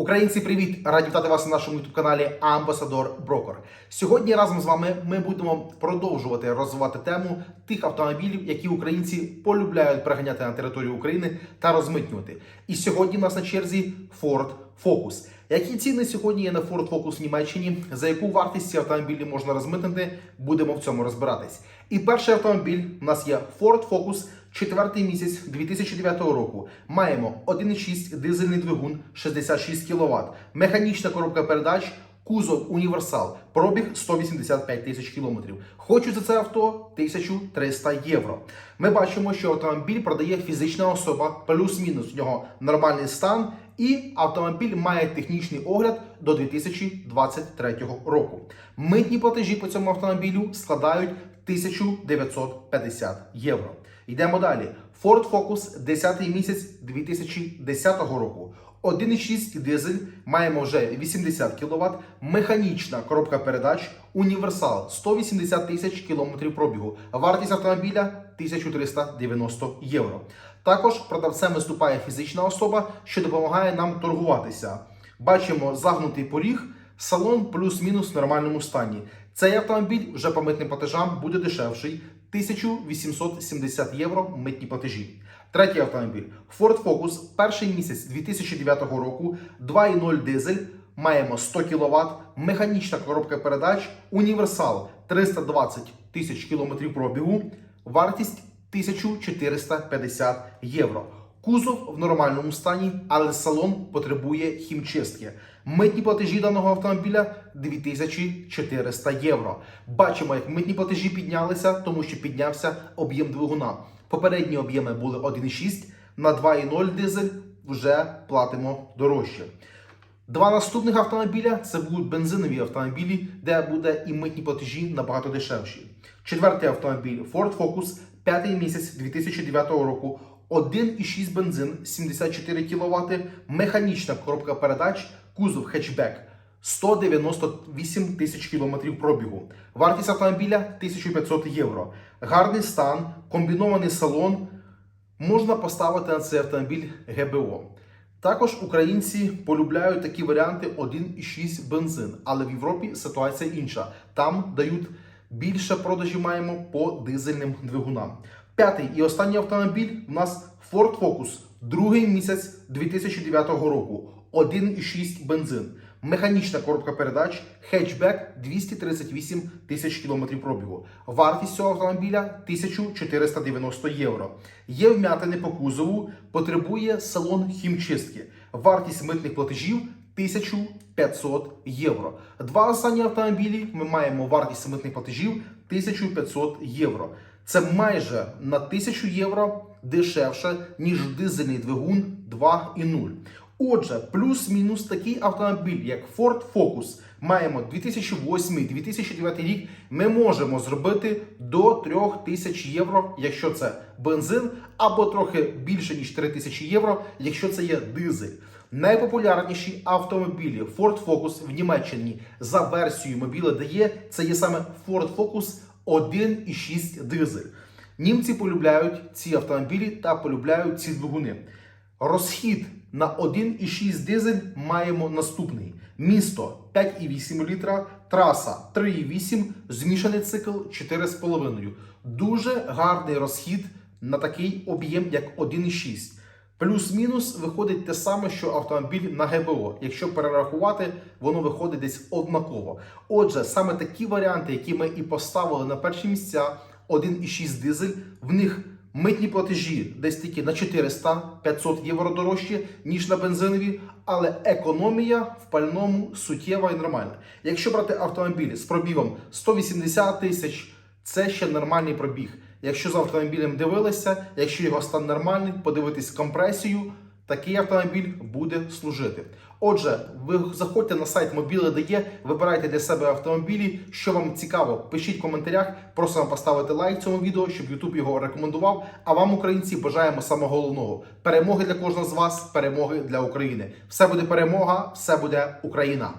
Українці, привіт! Раді вітати вас на нашому youtube каналі Амбасадор Брокер. Сьогодні разом з вами ми будемо продовжувати розвивати тему тих автомобілів, які українці полюбляють приганяти на територію України та розмитнювати. І сьогодні в нас на черзі Ford Focus. Які ціни сьогодні є на Ford Focus в Німеччині? За яку вартість ці автомобілі можна розмитнити? Будемо в цьому розбиратись. І перший автомобіль у нас є Ford Focus. Четвертий місяць 2009 року маємо 1,6 дизельний двигун 66 кВт, механічна коробка передач, кузов універсал, пробіг 185 тисяч кілометрів. Хочу за це авто 1300 євро. Ми бачимо, що автомобіль продає фізична особа, плюс-мінус у нього нормальний стан, і автомобіль має технічний огляд до 2023 року. Митні платежі по цьому автомобілю складають 1950 євро. Йдемо далі. Ford Focus 10 місяць 2010 року. 1,6 дизель, маємо вже 80 кВт, механічна коробка передач, універсал 180 тисяч кілометрів пробігу. Вартість автомобіля 1390 євро. Також продавцем виступає фізична особа, що допомагає нам торгуватися. Бачимо загнутий поріг, салон плюс-мінус в нормальному стані. Цей автомобіль вже по митним платежам буде дешевший 1870 євро митні платежі. Третій автомобіль Ford Focus, перший місяць 2009 року, 2.0 дизель. Маємо 100 кВт, механічна коробка передач, універсал 320 тисяч кілометрів пробігу, вартість 1450 євро. Кузов в нормальному стані, але салон потребує хімчистки. Митні платежі даного автомобіля 2400 євро. Бачимо, як митні платежі піднялися, тому що піднявся об'єм двигуна. Попередні об'єми були 1,6, на 2,0 дизель вже платимо дорожче. Два наступних автомобіля це будуть бензинові автомобілі, де буде і митні платежі набагато дешевші. Четвертий автомобіль Ford Focus, п'ятий місяць 2009 року. 1,6 бензин, 74 кВт, механічна коробка передач, кузов хетчбек, 198 тисяч кілометрів пробігу. Вартість автомобіля 1500 євро. Гарний стан, комбінований салон. Можна поставити на цей автомобіль ГБО. Також українці полюбляють такі варіанти 1,6 бензин, але в Європі ситуація інша. Там дають більше продажів маємо по дизельним двигунам. П'ятий і останній автомобіль у нас Ford Focus, другий місяць 2009 року, 1,6 бензин. Механічна коробка передач, хетчбек 238 тисяч кілометрів пробігу. Вартість цього автомобіля 1490 євро. Є вм'ятини по кузову, потребує салон хімчистки. Вартість митних платежів 1500 євро. Два останні автомобілі ми маємо вартість митних платежів 1500 євро. Це майже на 1000 євро дешевше, ніж дизельний двигун 2.0. Отже, плюс-мінус такий автомобіль, як Ford Focus, маємо 2008-2009 рік. Ми можемо зробити до 3000 євро, якщо це бензин, або трохи більше ніж 3000 євро, якщо це є дизель. Найпопулярніші автомобілі Ford Focus в Німеччині за версією мобіли дає це є саме Ford Focus 1,6 дизель. Німці полюбляють ці автомобілі та полюбляють ці двигуни. Розхід на 1,6 дизель маємо наступний: місто 5,8 літра, траса 3,8, змішаний цикл 4,5. Дуже гарний розхід на такий об'єм, як 1,6. Плюс-мінус виходить те саме, що автомобіль на ГБО. Якщо перерахувати, воно виходить десь однаково. Отже, саме такі варіанти, які ми і поставили на перші місця, 1,6 дизель, в них митні платежі десь тільки на 400-500 євро дорожче, ніж на бензинові, але економія в пальному суттєва і нормальна. Якщо брати автомобіль з пробігом 180 тисяч, це ще нормальний пробіг. Якщо за автомобілем дивилися, якщо його стан нормальний, подивитись компресію, такий автомобіль буде служити. Отже, ви заходьте на сайт Мобіли дає, вибирайте для себе автомобілі. Що вам цікаво, пишіть в коментарях. Просимо поставити лайк цьому відео, щоб YouTube його рекомендував. А вам, українці, бажаємо самого головного перемоги для кожного з вас, перемоги для України. Все буде перемога, все буде Україна.